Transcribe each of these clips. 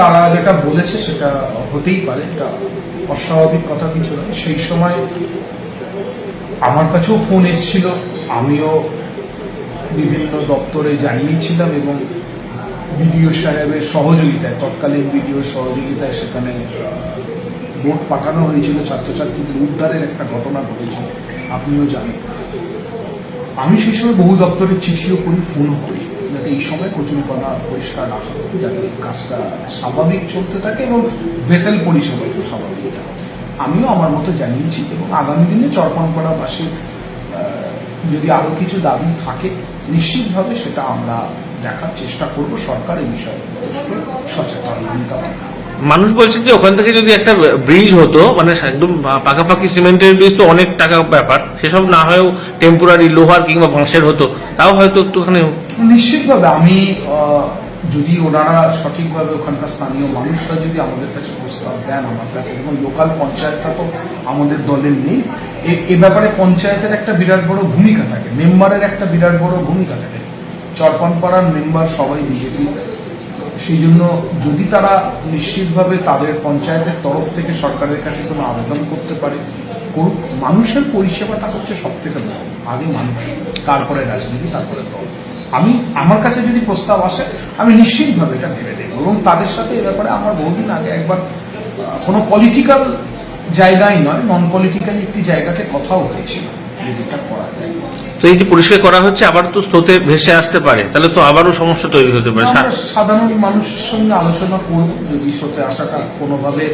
তারা যেটা বলেছে সেটা হতেই পারে, এটা অস্বাভাবিক কথা কিছু নয়। সেই সময় আমার কাছেও ফোন এসেছিল, আমিও বিভিন্ন দপ্তরে জানিয়েছিলাম এবং বিডিও সাহেবের সহযোগিতায়, তৎকালীন বিডিও সহযোগিতায় সেখানে নোট পাঠানো হয়েছিল, ছাত্রছাত্রীদের উদ্ধারের একটা ঘটনা ঘটেছিল আপনিও জানেন। আমি সেই সময় বহু দপ্তরের চিঠিও করি ফোনও করি। এই সময় কচুরিপানা পরিষ্কার রাখা হবে যাতে কাজটা স্বাভাবিক চলতে থাকে এবং ভেসেল পরিষেবা একটু স্বাভাবিক থাকে আমিও আমার মতো জানিয়েছি এবং আগামী দিনে চরপনপাড়া বাসে যদি আরও কিছু দাবি থাকে, নিশ্চিতভাবে সেটা আমরা দেখার চেষ্টা করব সরকার এই বিষয়ে সচেতন ভূমিকা। মানুষ বলছেন যে ওখান থেকে যদি একটা ব্রিজ হতো মানে একদম পাকাপাকি সিমেন্টের ব্রিজ তো অনেক টাকা ব্যাপার, সেসব না হয়েও টেম্পোরারি লোহার কিংবা বাঁশের হতো, তাও হয়তো একটুখানি নিশ্চিতভাবে আমি যদি ওনারা সঠিকভাবে ওখানকার স্থানীয় মানুষরা যদি আমাদের কাছে প্রস্তাব দেন আমার কাছে, এবং লোকাল পঞ্চায়েতটা তো আমাদের দলের নেই এ ব্যাপারে পঞ্চায়েতের একটা বিরাট বড় ভূমিকা থাকে, মেম্বারের একটা বিরাট বড় ভূমিকা থাকে। চরপানপাড়ার মেম্বার সবাই বিজেপি সেই জন্য যদি তারা নিশ্চিতভাবে তাদের পঞ্চায়েতের তরফ থেকে সরকারের কাছে কোনো আবেদন করতে পারে, করুক, মানুষের পরিষেবাটা হচ্ছে সব থেকে বড়। আগে মানুষ, তারপরে রাজনীতি, তারপরে দল। আমি, আমার কাছে যদি প্রস্তাব আসে, আমি নিশ্চিতভাবে এটা ভেবে দেখব এবং তাদের সাথে এ ব্যাপারে আমার বহুদিন আগে একবার কোনো পলিটিক্যাল জায়গায় নয় নন পলিটিক্যাল একটি জায়গাতে কথাও হয়েছিল। যদি এটা করা যায় তো যে পরিষ্কার করা হচ্ছে আবার তো স্রোতে ভেসে আসতে পারে। তাহলে তো আবারও সমস্যা তৈরি হতে পারে। সাধারণ মানুষের সঙ্গে আলোচনা করব যদি সতে আসাটা কোনোভাবে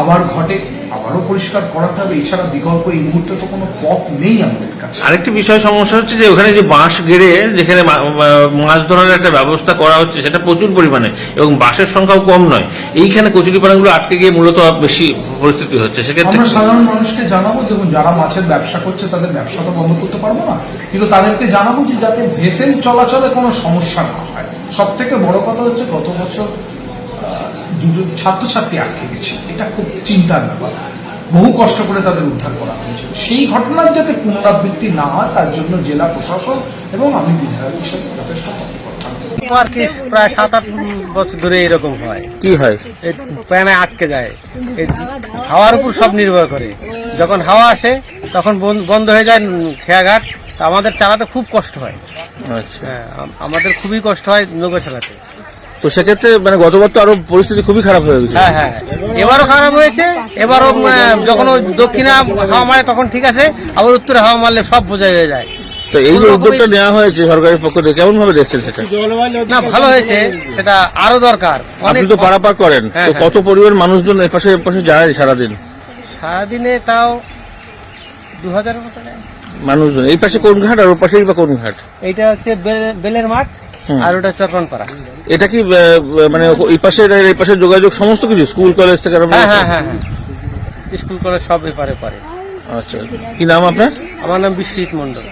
আবার ঘটে আবারও পরিষ্কার করাতে হবে। এছাড়া বিকল্প এই মুহূর্তে তো কোনো পথ নেই আমাদের কাছে। আরেকটি বিষয় সমস্যা হচ্ছে যে ওখানে যে বাঁশ গেড়ে যেখানে মাছ ধরার একটা ব্যবস্থা করা হচ্ছে সেটা প্রচুর পরিমাণে এবং বাঁশের সংখ্যাও কম নয়। এইখানে কচুরিপানাগুলো আটকে গিয়ে মূলত বেশি পরিস্থিতি হচ্ছে। সেক্ষেত্রে আমরা সাধারণ মানুষকে জানাব দেখুন যারা মাছের ব্যবসা করছে তাদের ব্যবসা তো বন্ধ করতে পারব না। কিন্তু তাদেরকে জানাব যে যাতে ভেসেল চলাচলে কোনো সমস্যা না হয়। সব থেকে বড় কথা হচ্ছে গত বছর দুজন ছাত্রছাত্রী আটকে গেছে। এটা খুব চিন্তার ব্যাপার। বহু কষ্ট করে তাদের উদ্ধার করা হয়েছিল সেই ঘটনার যাতে পুনরাবৃত্তি না হয় তার জন্য জেলা প্রশাসন এবং আমি বিধায়ক হিসেবে যথেষ্ট আর কি প্রায় সাত আট বছর ধরে এরকম হয়। কি হয়? প্যানে আটকে যায়। এই হাওয়ার উপর সব নির্ভর করে। যখন হাওয়া আসে তখন বন্ধ হয়ে যায় খেয়াঘাট। আমাদের চালাতে খুব কষ্ট হয়। আচ্ছা। হ্যাঁ আমাদের খুবই কষ্ট হয় নৌকা চালাতে। তো সেক্ষেত্রে মানে গতবার তো আরও পরিস্থিতি খুবই খারাপ হয়ে গেছে। হ্যাঁ হ্যাঁ। এবারও খারাপ হয়েছে। এবারও যখন দক্ষিণা হাওয়া মারে তখন ঠিক আছে। আবার উত্তরে হাওয়া মারলে সব বোঝা হয়ে যায়। তো এই যে উদ্যোগটা নেওয়া হয়েছে সরকারের পক্ষ থেকে কেমন ভাবে দেখছেন সেটা? না ভালো হয়েছে। সেটা আরও দরকার। আপনি তো পারাপার করেন। হ্যাঁ, হ্যাঁ। কত পরিবার মানুষজন এপাশে এপাশে যায় সারাদিন? সারাদিনে তাও দু হাজার মতো নেয়। মানুষজন এই পাশে কোন ঘাট আর ওর পাশেই বা কোন ঘাট? এইটা হচ্ছে বেলে- বেলের মাঠ আর ওটা চরপানপাড়া এটা কি আহ, মানে এই পাশে এই পাশে যোগাযোগ সমস্ত কিছু? স্কুল কলেজ থেকে আরম্ভ হ্যাঁ করে? হ্যাঁ হ্যাঁ হ্যাঁ। স্কুল কলেজ সব এপারে পারে আচ্ছা। কি নাম আপনার? আমার নাম বিশ্বজিৎ মন্ডল